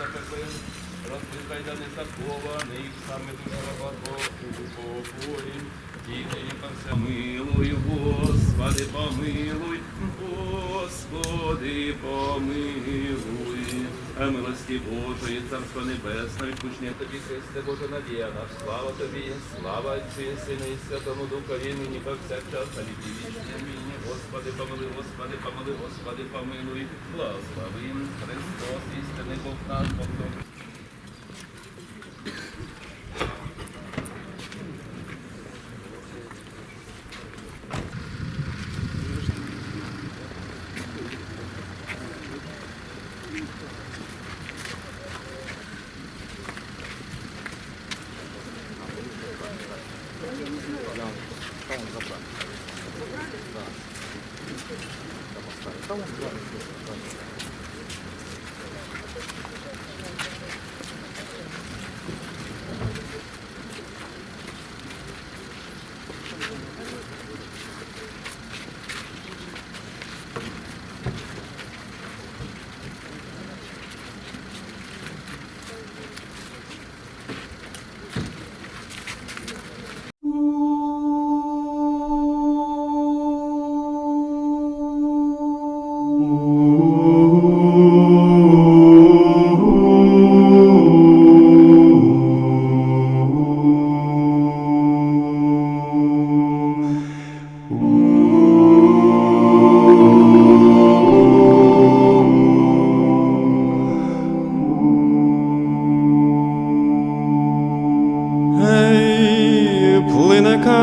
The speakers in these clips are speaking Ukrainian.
Is that fair? Да не закований, саме душа раба Твого упокоїм, і нині по все милуй, Господи, помилуй, Господи, помилуй. А милості Божої, Царство Небесне, відпущення Тобі, Христе, Боже, надія слава Тобі, слава Отцю і Сину і Святому Духові, нині повсякчас, на віки вічні. Амінь. Господи, помилуй, Господи, помилуй, Господи, помилуй. Благослови Христос, істинний Бог наш, Бог добрий.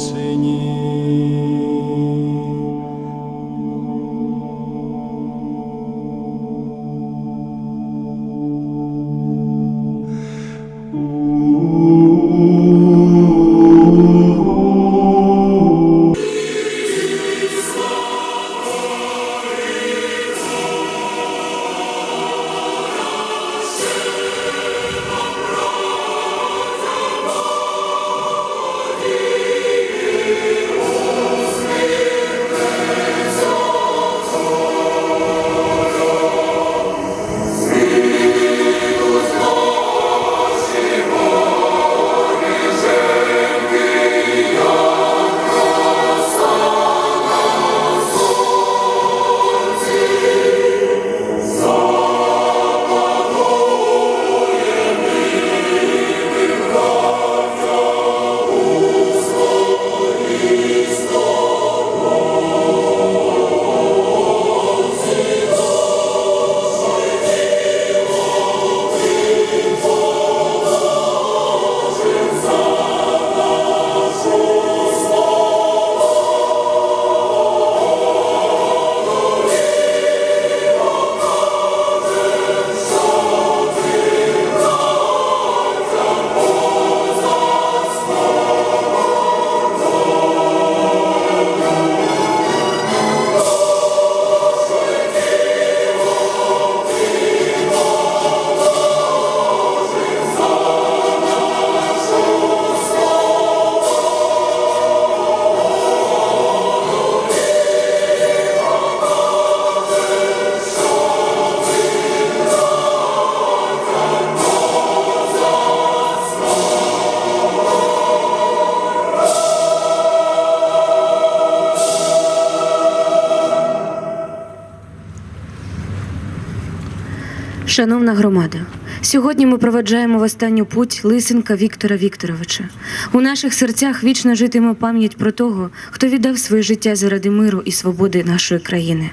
потисині. Шановна громада, сьогодні ми проведжаємо в останню путь Лисенка Віктора Вікторовича. У наших серцях вічно житиме пам'ять про того, хто віддав своє життя заради миру і свободи нашої країни.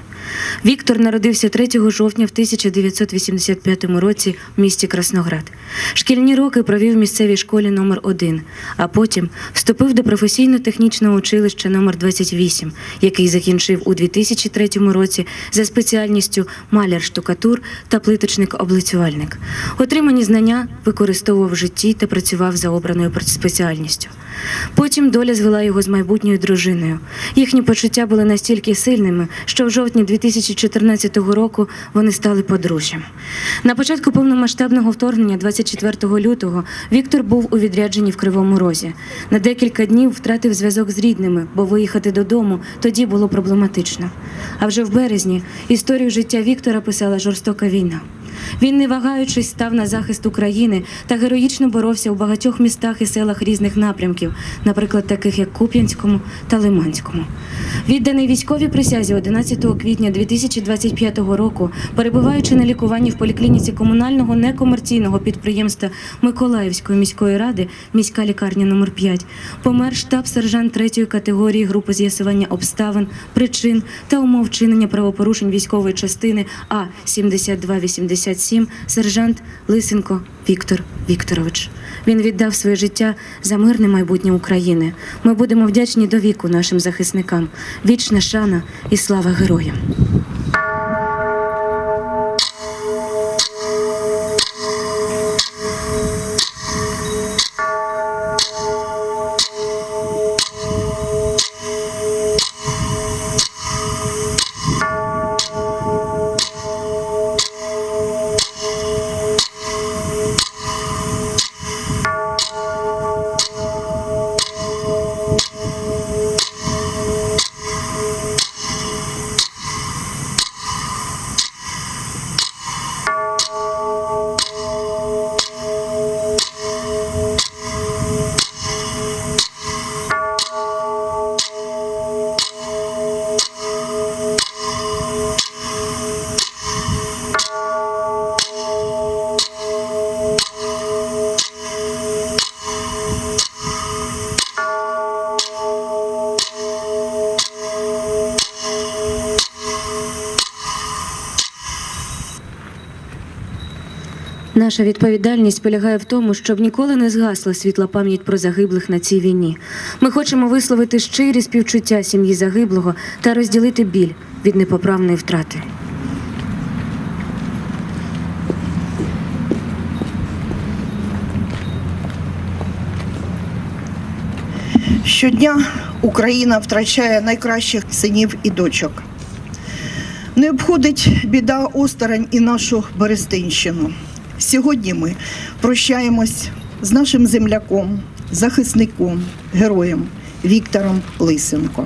Віктор народився 3 жовтня в 1985 році в місті Красноград. Шкільні роки провів в місцевій школі номер 1 а потім вступив до професійно-технічного училища номер 28 який закінчив у 2003 році за спеціальністю маляр-штукатур та плиточник-облицювальник. Отримані знання використовував в житті та працював за обраною спеціальністю. Потім доля звела його з майбутньою дружиною. Їхні почуття були настільки сильними, що в жовтні 2014 року вони стали подружжям. На початку повномасштабного вторгнення, 24 лютого, Віктор був у відрядженні в Кривому Розі. На декілька днів втратив зв'язок з рідними, бо виїхати додому тоді було проблематично. А вже в березні історію життя Віктора писала жорстока війна. Він, не вагаючись, став на захист України та героїчно боровся у багатьох містах і селах різних напрямків, наприклад, таких як Куп'янському та Лиманському. Відданий військовій присязі 11 квітня 2025 року, перебуваючи на лікуванні в поліклініці комунального некомерційного підприємства Миколаївської міської ради, міська лікарня номер 5 помер штаб-сержант третьої категорії групи з'ясування обставин, причин та умов вчинення правопорушень військової частини А 7287 сержант Лисенко Віктор Вікторович. Він віддав своє життя за мирне майбутнє України. Ми будемо вдячні до віку нашим захисникам. Вічна шана і слава героям. Наша відповідальність полягає в тому, щоб ніколи не згасла світла пам'ять про загиблих на цій війні. Ми хочемо висловити щирі співчуття сім'ї загиблого та розділити біль від непоправної втрати. Щодня Україна втрачає найкращих синів і дочок. Не обходить біда осторонь і нашу Берестинщину. Сьогодні ми прощаємось з нашим земляком, захисником, героєм Віктором Лисенко.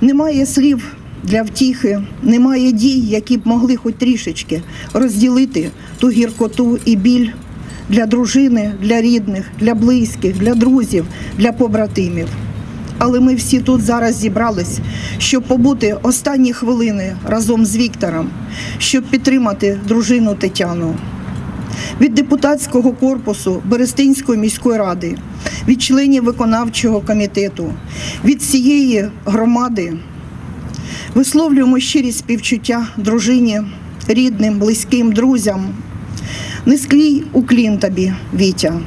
Немає слів для втіхи, немає дій, які б могли хоч трішечки розділити ту гіркоту і біль для дружини, для рідних, для близьких, для друзів, для побратимів. Але ми всі тут зараз зібрались, щоб побути останні хвилини разом з Віктором, щоб підтримати дружину Тетяну. Від депутатського корпусу Берестинської міської ради, від членів виконавчого комітету, від всієї громади висловлюємо щирі співчуття дружині, рідним, близьким, друзям. Низький уклін тобі, Вітя.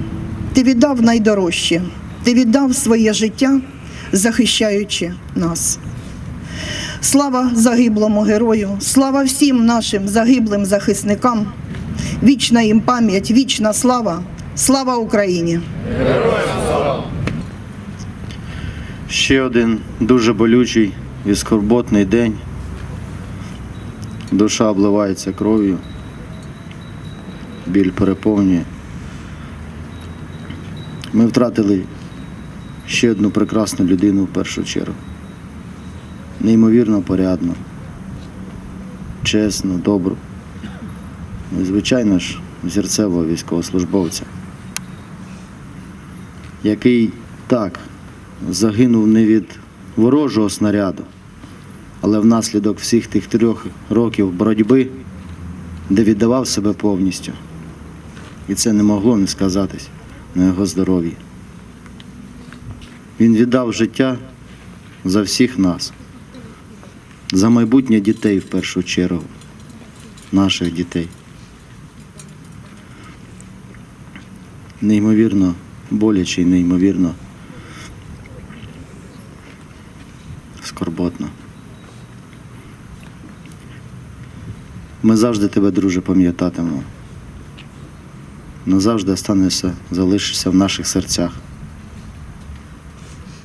Ти віддав найдорожче, ти віддав своє життя, захищаючи нас. Слава загиблому герою, слава всім нашим загиблим захисникам. Вічна їм пам'ять, вічна слава, слава Україні! Ще один дуже болючий і скорботний день. Душа обливається кров'ю, біль переповнює. Ми втратили ще одну прекрасну людину в першу чергу. Неймовірно порядну, чесну, добру. Ну, звичайно ж, зірцевого військовослужбовця, який так загинув не від ворожого снаряду, але внаслідок всіх тих трьох років боротьби де віддавав себе повністю. І це не могло не сказатись на його здоров'ї. Він віддав життя за всіх нас, за майбутнє дітей в першу чергу, наших дітей. Неймовірно боляче і неймовірно скорботно. Ми завжди тебе, друже, пам'ятатимемо. Назавжди останешся, залишишся в наших серцях.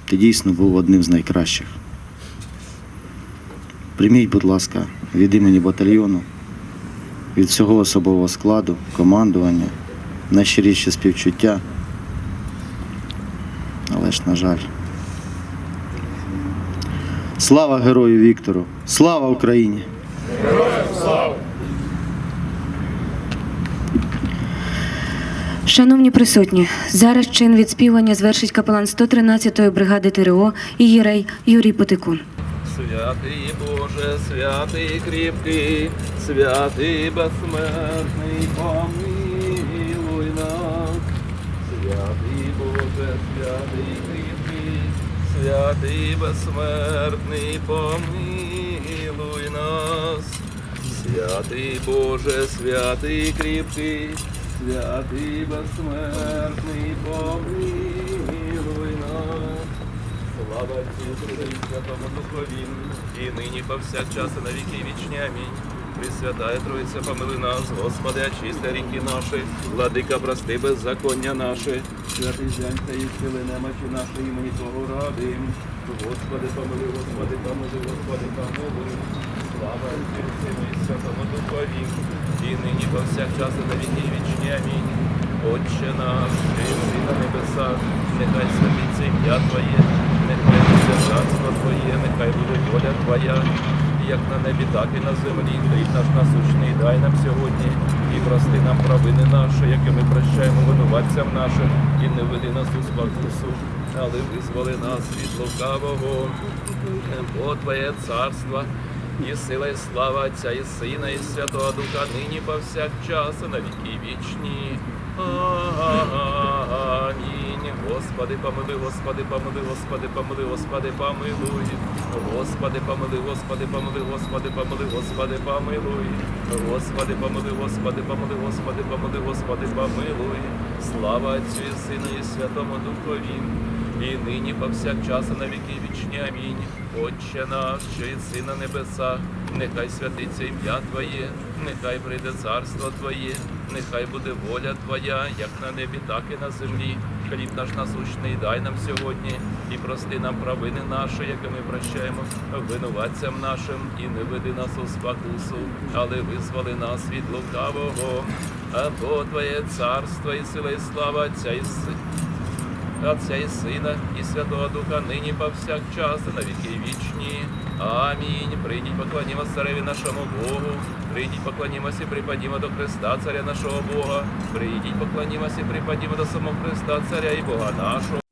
Ти дійсно був одним з найкращих. Прийміть, будь ласка, від імені батальйону, від всього особового складу, командування, найщиріші співчуття. Але ж, на жаль. Слава герою Віктору! Слава Україні! Героям слава! Шановні присутні, зараз чин відспівання звершить капелан 113-ї бригади ТРО і єрей Юрій Потикун. Святий Боже, святий кріпкий, святий безсмертний, помилуй святий кріпкий, святий безсмертний, помилуй нас. Святий Боже, святий кріпкий, святий безсмертний, помилуй нас. Слава Сину Святому Духові, і нині повсякчас і на віки вічні. Амінь. Пресвятая Троїця, помили нас, Господи, очисти ріки наші, владика, прости беззаконня наші, святий зянька і сили немочі наші, імені Твого ради. Господи, помили, Господи, помили, Господи, помили. Слава Отцю, і Святому Духові, і нині повсякчас і на віки вічні. Амінь. Отче наш, що єси на небесах, нехай святиться ім'я Твоє, нехай буде царство Твоє, нехай буде воля Твоя, як на небі, так і на землі. Хліб наш насущний дай нам сьогодні, і прости нам провини наші, які ми прощаємо винуватцям нашим, і не веди нас у спокусу, але визволи нас від лукавого, бо Твоє царство, і сила, і слава Отця, і Сина, і Святого Духа, нині повсякчас, і на віки вічні. Амінь. Господи, помили, Господи, помили, Господи, помили, Господи, помилуй. Господи, помили, Господи, помили, Господи, помили, Господи, помилуй. Господи, помили, Господи, помили, Господи, помили, Господи, помилуй. Слава Отцю і Сину і Святому Духові. І нині повсякчас на віки вічні. Амінь. Отче наш, що єси на небесах, нехай святиться ім'я Твоє, нехай прийде царство Твоє, нехай буде воля Твоя, як на небі, так і на землі. Хліб наш насущний дай нам сьогодні, і прости нам провини наші, які ми прощаємо винуватцям нашим, і не веди нас у спокусу, але визволи нас від лукавого. Або Твоє царство і сила, і слава Отця і Сина. Отця і Сина, і Святого Духа, нині повсякчас, на віки вічні. Амінь. Прийдіть, поклонімо цареві нашому Богу. Прийдіть, поклонімося і припадімо до Христа, царя нашого Бога. Прийдіть, поклонімося і припадімо до самого Христа, царя і Бога нашого.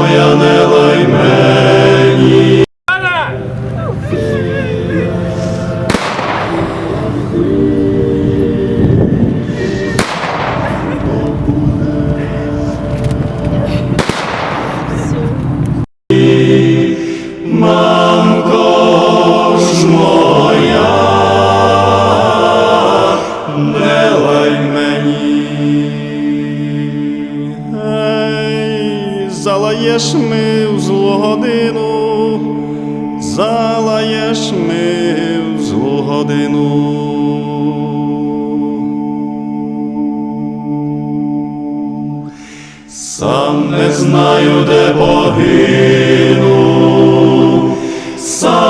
Моя не лай Спас ми в злу годину. Сам не знаю, де погину, сам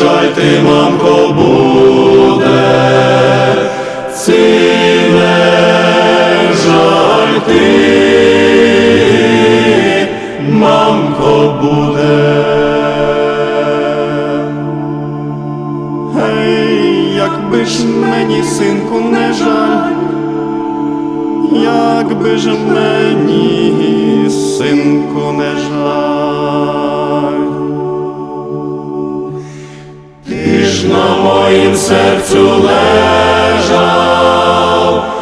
Ці ти, мамко, буде, не жаль ти, мамко, буде. Гей, якби ж мені, синку, не жаль, якби ж мені, серцю лежав,